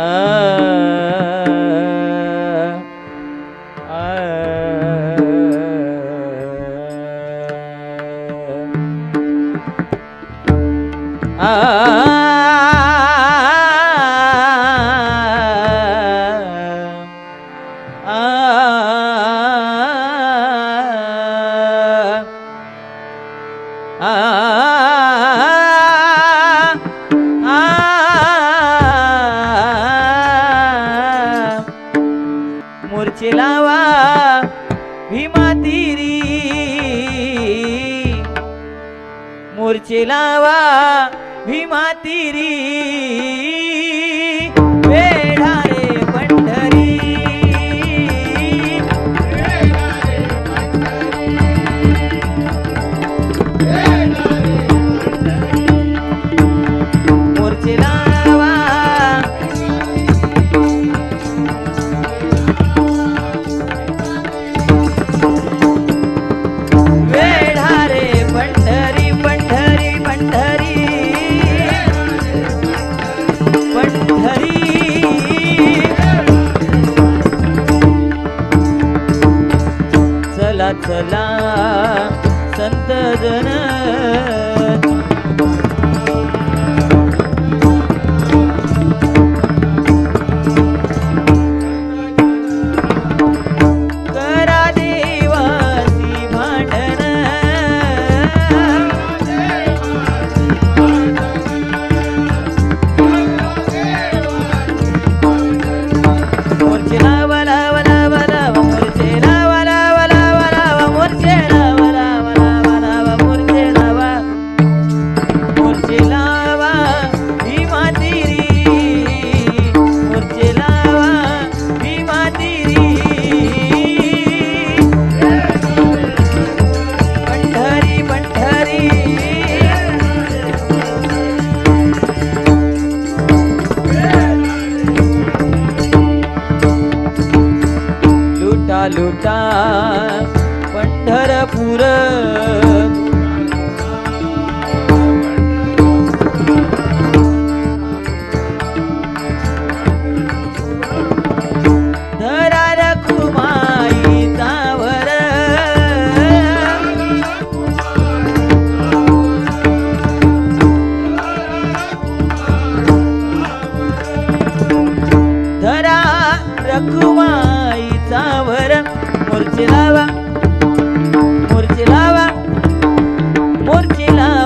ah देवा भीमा तिरी मोर्चे लावा भीमा तिरी दाखला संत जना के अलावा भी मातीरी अलावा भी माती री पन्ठरी भंठरी लूटा लूटा पन्ठरफूर दाखवाईचा भर मोर्चे लावा मोर्चे लावा लावा